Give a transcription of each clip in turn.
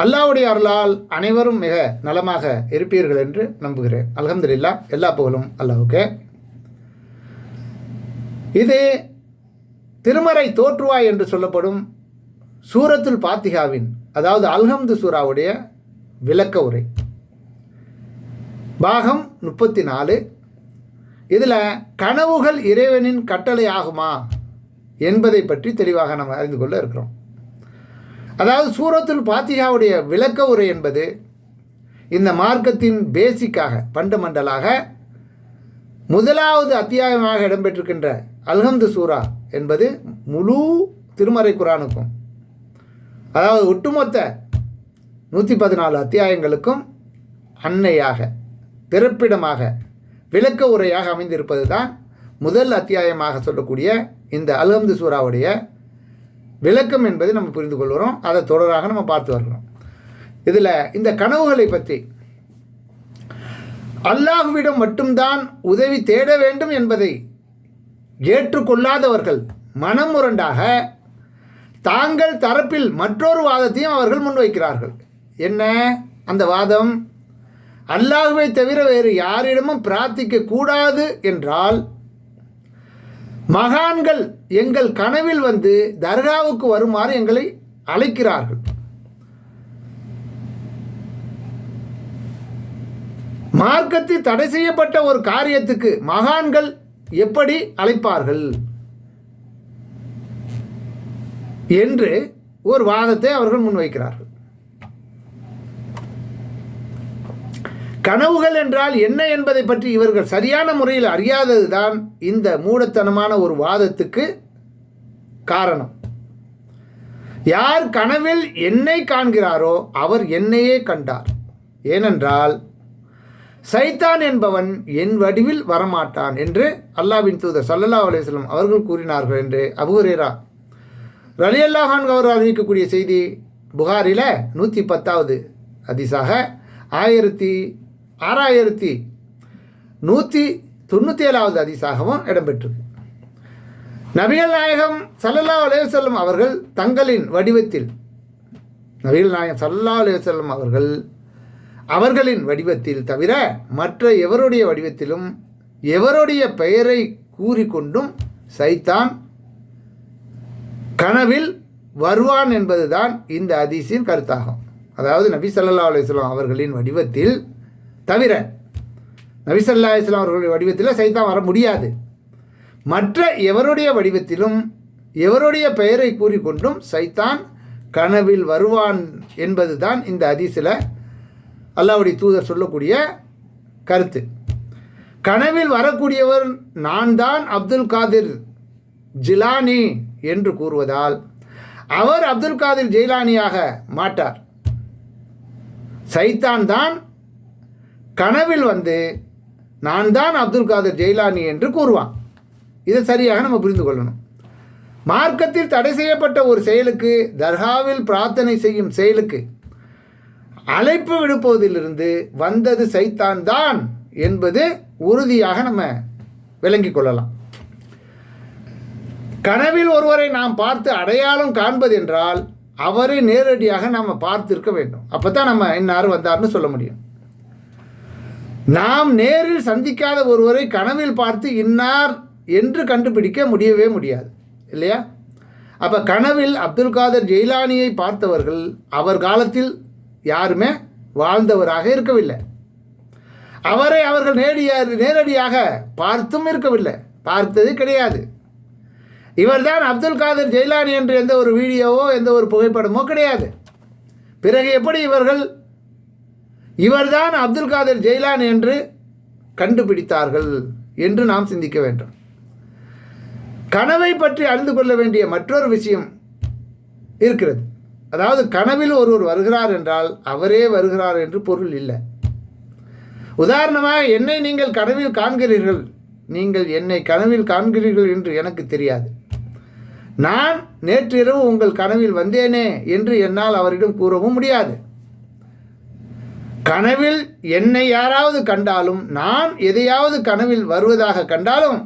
அல்லாவுடைய அருளால் அனைவரும் மிக நலமாக இருப்பீர்கள் என்று நம்புகிறேன். அல்ஹம்துலில்லா எல்லா புகழும் அல்லாவுக்கு இது திருமறை தோற்றுவாய் என்று சொல்லப்படும் சூரத்துல் பாத்திகாவின் அதாவது அல்ஹம்து சூராவுடைய விளக்க உரை. பாகம் முப்பத்தி நாலு இதில் கனவுகள் இறைவனின் கட்டளை ஆகுமா என்பதை பற்றி தெளிவாக நம்ம அறிந்து கொள்ள இருக்கிறோம். அதாவது சூரத்துல் பாத்திகாவுடைய விளக்க உரை என்பது இந்த மார்க்கத்தின் பேசிக்காக பண்டமண்டலாக முதலாவது அத்தியாயமாக இடம்பெற்றிருக்கின்ற அல்ஹம்து சூரா என்பது முழு திருமறை குரானுக்கும் அதாவது ஒட்டுமொத்த நூற்றி பதினாலு அத்தியாயங்களுக்கும் அன்னையாக பிறப்பிடமாக விளக்க உரையாக அமைந்திருப்பது தான் முதல் அத்தியாயமாக சொல்லக்கூடிய இந்த அல்ஹம்து சூராவுடைய விளக்கம் என்பதை நம்ம புரிந்து கொள்கிறோம். அதை தொடராக நம்ம பார்த்து வருகிறோம். இதில் இந்த கனவுகளை பற்றி அல்லாஹுவிடம் மட்டும்தான் உதவி தேட வேண்டும் என்பதை ஏற்றுக்கொள்ளாதவர்கள் மனமுரண்டாக தாங்கள் தரப்பில் மற்றொரு வாதத்தையும் அவர்கள் முன்வைக்கிறார்கள். என்ன? அந்த வாதம் அல்லாஹுவை தவிர வேறு யாரிடமும் பிரார்த்திக்க கூடாது என்றால் மகான்கள் எங்கள் கனவில் வந்து தர்காவுக்கு வருமாறு எங்களை அழைக்கிறார்கள். மார்க்கத்தில் தடை செய்யப்பட்ட ஒரு காரியத்துக்கு மகான்கள் எப்படி அழைப்பார்கள்? என்று ஒரு வாதத்தை அவர்கள் முன்வைக்கிறார்கள். கனவுகள் என்றால் என்ன என்பதை பற்றி இவர்கள் சரியான முறையில் அறியாததுதான் இந்த மூடத்தனமான ஒரு வாதத்துக்கு காரணம். யார் கனவில் என்னை காண்கிறாரோ அவர் என்னையே கண்டார். ஏனென்றால் சைத்தான் என்பவன் என் வடிவில் வரமாட்டான் என்று அல்லாவின் தூதர் சல்லல்லா அலிஸ்லம் அவர்கள் கூறினார்கள் என்று அபுஹரேரா ரலி அல்லாஹான் அவர் அறிவிக்கக்கூடிய செய்தி புகாரில் நூற்றி பத்தாவது அதிசாக ஆயிரத்தி ஆறாயிரத்தி நூற்றி தொண்ணூற்றி ஏழாவது அதிசாகவும் இடம்பெற்றது நபிகள் நாயகம் சல்லல்லா அலைவசல்லம் அவர்கள் தங்களின் வடிவத்தில் நபிகள் நாயகம் சல்லா அலைவசல்லம் அவர்கள் அவர்களின் வடிவத்தில் தவிர மற்ற எவருடைய வடிவத்திலும் எவருடைய பெயரை கூறிக்கொண்டும் சைத்தான் கனவில் வருவான் என்பதுதான் இந்த அதிசின் கருத்தாகும். அதாவது நபி சல்லா அலுவலாம் அவர்களின் வடிவத்தில் தவிர நபிசல்லா இஸ்லாம் அவர்களுடைய வடிவத்தில் சைத்தான் வர முடியாது. மற்ற எவருடைய வடிவத்திலும் எவருடைய பெயரை கூறிக்கொண்டும் சைத்தான் கனவில் வருவான் என்பது தான் இந்த அதிசில் அல்லாவுடைய தூதர் சொல்லக்கூடிய கருத்து. கனவில் வரக்கூடியவர் நான் தான் அப்துல் காதிர் ஜிலானி என்று கூறுவதால் அவர் அப்துல் காதிர் ஜெயிலானியாக மாட்டார். சைத்தான் தான் கனவில் வந்து நான் தான் அப்துல் காதர் ஜெயிலானி என்று கூறுவான். இதை சரியாக நம்ம புரிந்து கொள்ளணும். மார்க்கத்தில் தடை செய்யப்பட்ட ஒரு செயலுக்கு தர்காவில் பிரார்த்தனை செய்யும் செயலுக்கு அழைப்பு விடுப்பதிலிருந்து வந்தது சைத்தான் தான் என்பது உறுதியாக நம்ம விளங்கிக் கொள்ளலாம். கனவில் ஒருவரை நாம் பார்த்து அடையாளம் காண்பது என்றால் அவரை நேரடியாக நாம் பார்த்திருக்க வேண்டும். அப்போ தான் நம்ம இன்னார் வந்தார்னு சொல்ல முடியும். நாம் நேரில் சந்திக்காத ஒருவரை கனவில் பார்த்து இன்னார் என்று கண்டுபிடிக்க முடியவே முடியாது. இல்லையா? அப்போ கனவில் அப்துல் காதர் ஜெயிலானியை பார்த்தவர்கள் அவர் காலத்தில் யாருமே வாழ்ந்தவராக இருக்கவில்லை. அவரை அவர்கள் நேரடியாக நேரடியாக பார்த்தும் இருக்கவில்லை. பார்த்தது கிடையாது. இவர்தான் அப்துல் காதர் ஜெயிலானி என்று எந்த ஒரு வீடியோவோ எந்த ஒரு புகைப்படமோ கிடையாது. பிறகு எப்படி இவர்கள் இவர்தான் அப்துல் காதர் ஜெயிலான் என்று கண்டுபிடித்தார்கள் என்று நாம் சிந்திக்க வேண்டும். கனவை பற்றி அறிந்து கொள்ள வேண்டிய மற்றொரு விஷயம் இருக்கிறது. அதாவது கனவில் ஒருவர் வருகிறார் என்றால் அவரே வருகிறார் என்று பொருள் இல்லை. உதாரணமாக என்னை நீங்கள் கனவில் காண்கிறீர்கள். நீங்கள் என்னை கனவில் காண்கிறீர்கள் என்று எனக்கு தெரியாது. நான் நேற்றிரவு உங்கள் கனவில் வந்தேனே என்று என்னால் அவரிடம் கூறவும் முடியாது. கனவில் என்னை யாராவது கண்டாலும் நான் எதையாவது கனவில் வருவதாக கண்டாலும்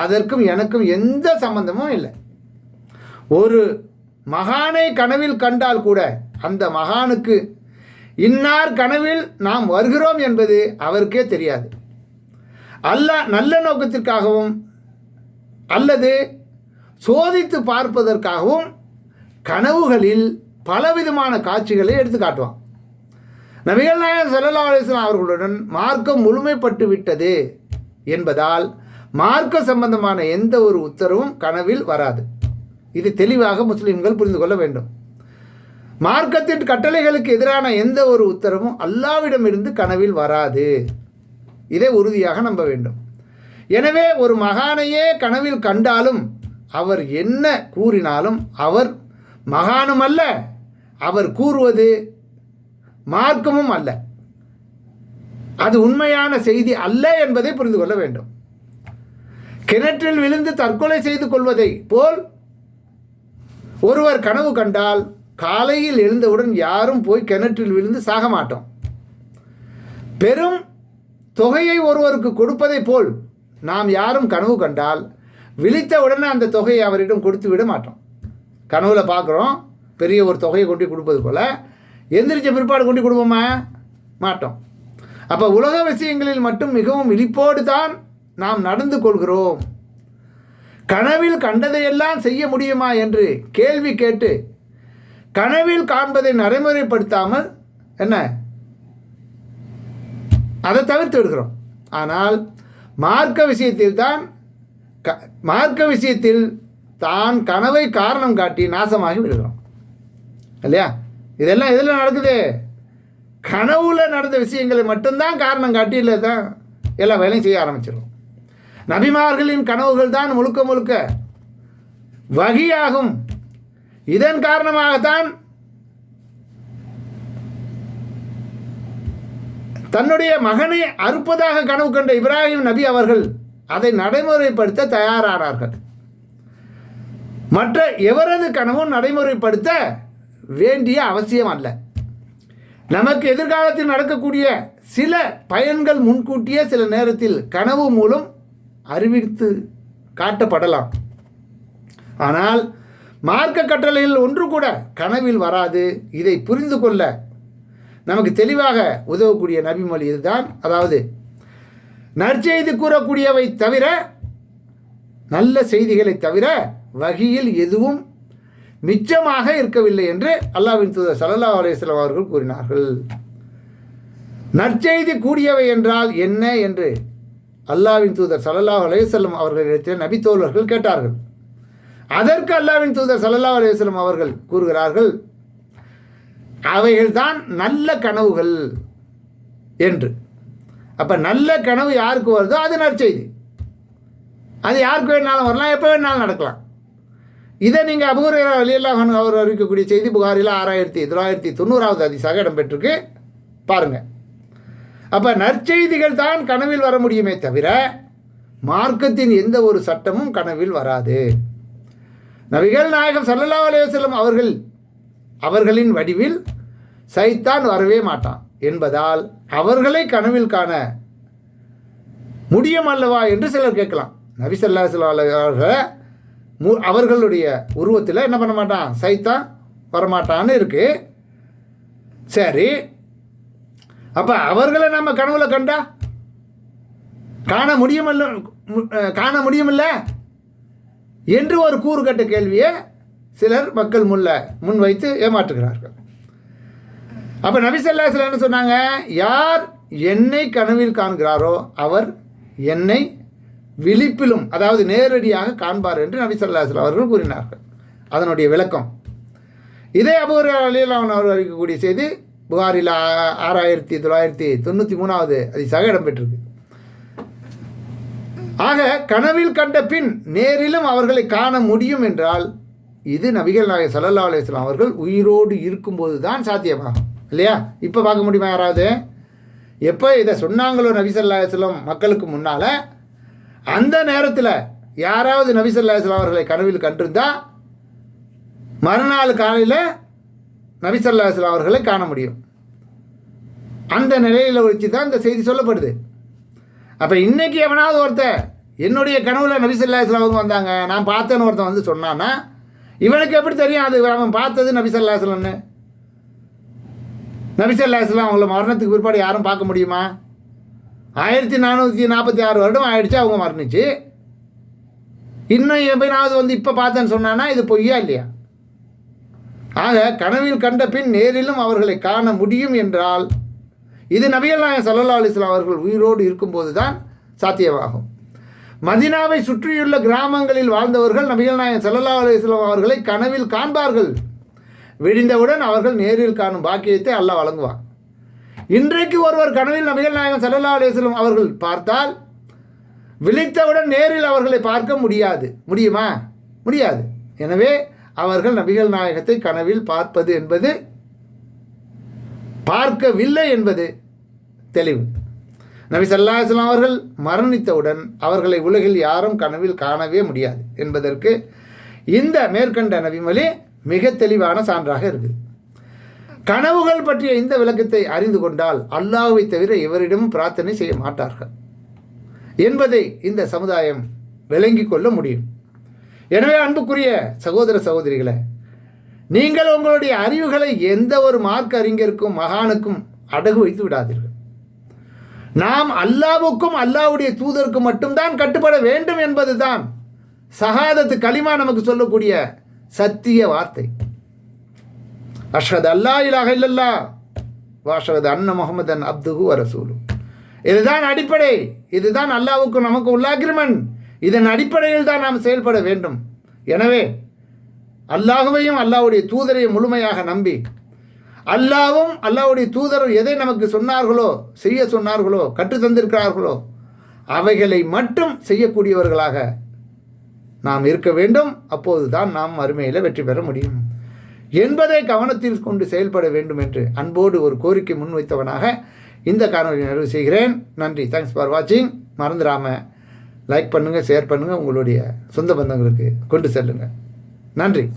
அதற்கும் எனக்கும் எந்த சம்பந்தமும் இல்லை. ஒரு மகானை கனவில் கண்டால் கூட அந்த மகானுக்கு இன்னார் கனவில் நாம் வருகிறோம் என்பது அவருக்கே தெரியாது. அல்ல நல்ல நோக்கத்திற்காகவும் அல்லது சோதித்து பார்ப்பதற்காகவும் கனவுகளில் பலவிதமான காட்சிகளை எடுத்து காட்டுவான் நபிகள் நாயகம் ஸல்லல்லாஹு அலிஸ்லாம் அவர்களுடன் மார்க்கம் முழுமைப்பட்டு விட்டது என்பதால் மார்க்க சம்பந்தமான எந்த ஒரு உத்தரவும் கனவில் வராது. இது தெளிவாக முஸ்லீம்கள் புரிந்து கொள்ள வேண்டும். மார்க்கத்தின் கட்டளைகளுக்கு எதிரான எந்த ஒரு உத்தரவும் அல்லாவிடமிருந்து கனவில் வராது. இதை உறுதியாக நம்ப வேண்டும். எனவே ஒரு மகானையே கனவில் கண்டாலும் அவர் என்ன கூறினாலும் அவர் மகானும் அல்ல அவர் கூறுவது மார்க்கமும் அல்ல. அது உண்மையான செய்தி அல்ல என்பதை புரிந்து கொள்ள வேண்டும். கிணற்றில் விழுந்து தற்கொலை செய்து கொள்வதை போல் ஒருவர் கனவு கண்டால் காலையில் எழுந்தவுடன் யாரும் போய் கிணற்றில் விழுந்து சாக மாட்டோம். பெரும் தொகையை ஒருவருக்கு கொடுப்பதை போல் நாம் யாரும் கனவு கண்டால் விழித்த உடனே அந்த தொகையை அவரிடம் கொடுத்து விட மாட்டோம். கனவுல பார்க்குறோம் பெரிய ஒரு தொகையை கொண்டு கொடுப்பது போல் எந்திரிச்ச பிற்பாடு கொண்டு கொடுப்போமா? மாட்டோம். அப்போ உலக விஷயங்களில் மட்டும் மிகவும் விழிப்போடு தான் நாம் நடந்து கொள்கிறோம். கனவில் கண்டதையெல்லாம் செய்ய முடியுமா என்று கேள்வி கேட்டு கனவில் காண்பதை நடைமுறைப்படுத்தாமல் என்ன? அதை தவிர்த்து விடுகிறோம். ஆனால் மார்க்க விஷயத்தில் தான் க மார்க்க விஷயத்தில் தான் கனவை காரணம் காட்டி நாசமாகி விடுகிறோம். இல்லையா? இதெல்லாம் எதில் நடக்குது? கனவுல நடந்த விஷயங்களை மட்டும்தான் காரணம் காட்டி இல்லை தான் எல்லா வேலையும் செய்ய ஆரம்பிச்சிடும் நபிமார்களின் கனவுகள் தான் முழுக்க முழுக்க வகியாகும். இதன் காரணமாகத்தான் தன்னுடைய மகனை அறுப்பதாக கனவு கண்ட இப்ராஹிம் நபி அவர்கள் அதை நடைமுறைப்படுத்த தயாரானார்கள். மற்ற எவரது கனவும் நடைமுறைப்படுத்த வேண்டிய அவசியம் அல்ல. நமக்கு எதிர்காலத்தில் நடக்கக்கூடிய சில பயன்கள் முன்கூட்டியே சில நேரத்தில் கனவு மூலம் அறிவித்து காட்டப்படலாம். ஆனால் மார்க்க கட்டளையில் ஒன்று கூட கனவில் வராது. இதை புரிந்து கொள்ள நமக்கு தெளிவாக உதவக்கூடிய நபிமொழி இதுதான். அதாவது நற்செய்தி கூறக்கூடியவை தவிர நல்ல செய்திகளை தவிர வகையில் எதுவும் மிச்சமாக இருக்கவில்லை என்று அல்லாவின் தூதர் சல்லா அலேஸ்லாம் அவர்கள் கூறினார்கள். நற்செய்தி கூடியவை என்றால் என்ன என்று அல்லாவின் தூதர் ஸல்லல்லாஹு அலேஸ்லம் அவர்களிடத்தில் நபித்தோழர்கள் கேட்டார்கள். அதற்கு அல்லாவின் தூதர் ஸல்லல்லாஹு அலேஸ்லம் அவர்கள் கூறுகிறார்கள் அவைகள்தான் நல்ல கனவுகள் என்று. அப்போ நல்ல கனவு யாருக்கு வருதோ அது நற்செய்தி. அது யாருக்கு வேணாலும் வரலாம் எப்போ வேணாலும் நடக்கலாம். இதை நீங்கள் அபூர் அலியல்லாஹன் அவர் அறிவிக்கக்கூடிய செய்தி புகாரில் ஆறாயிரத்தி தொள்ளாயிரத்தி தொண்ணூறாவது அதிசாக இடம்பெற்றிருக்கு. பாருங்கள் அப்போ நற்செய்திகள் தான் கனவில் வர முடியுமே தவிர மார்க்கத்தின் எந்த ஒரு சட்டமும் கனவில் வராது. நபிகள் நாயகம் சல்லல்லா அலைஹி அவர்கள் அவர்களின் வடிவில் சைத்தான் வரவே மாட்டான் என்பதால் அவர்களை கனவில் காண முடியும் அல்லவா என்று சிலர் கேட்கலாம். நபி சல்லா அலைஹி மு- அவர்களுடைய உருவத்தில் என்ன பண்ண மாட்டான்? சைத்தா வரமாட்டான்னு இருக்குது சரி. அப்போ அவர்களை நம்ம கனவுல கண்டா? காண முடியுமல்ல மு- காண முடியுமில்ல? என்று ஒரு கூறுகட்ட கேள்வியை சிலர் மக்கள் முல்ல முன்வைத்து ஏமாற்றுகிறார்கள். அப்போ நபிசல்லாசில் என்ன சொன்னாங்க? யார் என்னை கனவில் காண்கிறாரோ அவர் என்னை விழிப்பிலும் அதாவது நேரடியாக காண்பார் என்று நபிசல்லாசில் அவர்கள் கூறினார்கள். அதனுடைய விளக்கம். இதே அபூர் அலியல்லான் அவர் அறிவிக்கக்கூடிய செய்தி புகாரில் ஆ- ஆறாயிரத்தி தொள்ளாயிரத்தி தொண்ணூற்றி மூணாவது அதிசாக இடம்பெற்றிருக்கு. ஆக கனவில் கண்ட பின் நேரிலும் அவர்களை காண முடியும் என்றால் இது நபிகள் நாயகம் ஸல்லல்லாஹு அலுவலாம் அவர்கள் உயிரோடு இருக்கும்போது தான் சாத்தியமாகும். இல்லையா? இப்போ பார்க்க முடியுமா யாராவது? எப்போ இதை சொன்னாங்களோ நபி ஸல்லல்லாஹு மக்களுக்கு முன்னால் அந்த நேரத்தில் யாராவது நபி ஸல்லல்லாஹு அவர்களை கனவில் கண்டிருந்தா மறுநாள் காலையில் நபி ஸல்லல்லாஹு அவர்களை காண முடியும். அந்த நிலையில் வச்சு தான் இந்த செய்தி சொல்லப்படுது. அப்போ இன்றைக்கி எவனாவது ஒருத்தன் என்னுடைய கனவுல நபி ஸல்லல்லாஹு அவங்க வந்தாங்க நான் பார்த்தேன்னு ஒருத்தன் வந்து சொன்னான்னா இவனுக்கு எப்படி தெரியும் அது அவன் பார்த்தது நபி ஸல்லல்லாஹு அலைஹி வஸல்லம்னு அவங்கள மரணத்துக்கு பிற்பாடு யாரும் பார்க்க முடியுமா? ஆயிரத்தி நானூற்றி நாற்பத்தி ஆறு வருடம் ஆயிடுச்சு அவங்க மரணிச்சு. இன்னும் எப்படினாவது வந்து இப்போ பார்த்தேன்னு சொன்னான்னா இது பொய்யா இல்லையா? ஆக கனவில் கண்ட பின் நேரிலும் அவர்களை காண முடியும் என்றால் இது நபிகள் நாயகம் சல்லா அலிஸ்லாம் அவர்கள் உயிரோடு இருக்கும்போது தான் சாத்தியமாகும். மதினாவை சுற்றியுள்ள கிராமங்களில் வாழ்ந்தவர்கள் நபிகள் நாயகம் சல்லா அலிஸ்லாம் அவர்களை கனவில் காண்பார்கள். விடிந்தவுடன் அவர்கள் நேரில் காணும் பாக்கியத்தை அல்லாஹ் வழங்குவான். இன்றைக்கு ஒருவர் கனவில் நபிகள் நாயகம் சல்லல்லா அலிஸ்லாம் அவர்கள் பார்த்தால் விழித்தவுடன் நேரில் அவர்களை பார்க்க முடியாது. முடியுமா? முடியாது. எனவே அவர்கள் நபிகள் நாயகத்தை கனவில் பார்ப்பது என்பது பார்க்கவில்லை என்பது தெளிவு. நபி சல்லாஹலாம் அவர்கள் மரணித்தவுடன் அவர்களை உலகில் யாரும் கனவில் காணவே முடியாது என்பதற்கு இந்த மேற்கண்ட நபிமொழி மிக தெளிவான சான்றாக இருக்குது. கனவுகள் பற்றிய இந்த விளக்கத்தை அறிந்து கொண்டால் அல்லாஹுவை தவிர எவரிடமும் பிரார்த்தனை செய்ய மாட்டார்கள் என்பதை இந்த சமுதாயம் விளங்கி கொள்ள முடியும். எனவே அன்புக்குரிய சகோதர சகோதரிகளை நீங்கள் உங்களுடைய அறிவுகளை எந்த ஒரு மார்க் அறிஞருக்கும் மகானுக்கும் அடகு வைத்து விடாதீர்கள். நாம் அல்லாவுக்கும் அல்லாவுடைய தூதருக்கும் மட்டும்தான் கட்டுப்பட வேண்டும் என்பதுதான் சகாதத்து களிமா நமக்கு சொல்லக்கூடிய சத்திய வார்த்தை. அஷ்ஹத் அல்லா இலாக இல்லல்லா வாஷது அன்ன முகமதன் அப்துகு அரசூலு இதுதான் அடிப்படை. இதுதான் அல்லாவுக்கு நமக்கு உள்ள அக்ரிமெண்ட். இதன் அடிப்படையில் தான் நாம் செயல்பட வேண்டும். எனவே அல்லாஹுவையும் அல்லாஹ்வுடைய தூதரையும் முழுமையாக நம்பி அல்லாவும் அல்லாவுடைய தூதரும் எதை நமக்கு சொன்னார்களோ செய்ய சொன்னார்களோ கற்று தந்திருக்கிறார்களோ அவைகளை மட்டும் செய்யக்கூடியவர்களாக நாம் இருக்க வேண்டும். அப்போது தான் நாம் மறுமையில் வெற்றி பெற முடியும். என்பதை கவனத்தில் கொண்டு செயல்பட வேண்டும் என்று அன்போடு ஒரு கோரிக்கை முன்வைத்தவனாக இந்த காணொலி நிறைவு செய்கிறேன். நன்றி. தேங்க்ஸ் ஃபார் வாட்சிங் மறந்துடாமல் லைக் பண்ணுங்கள் ஷேர் பண்ணுங்கள் உங்களுடைய சொந்த பந்தங்களுக்கு கொண்டு செல்லுங்கள் நன்றி.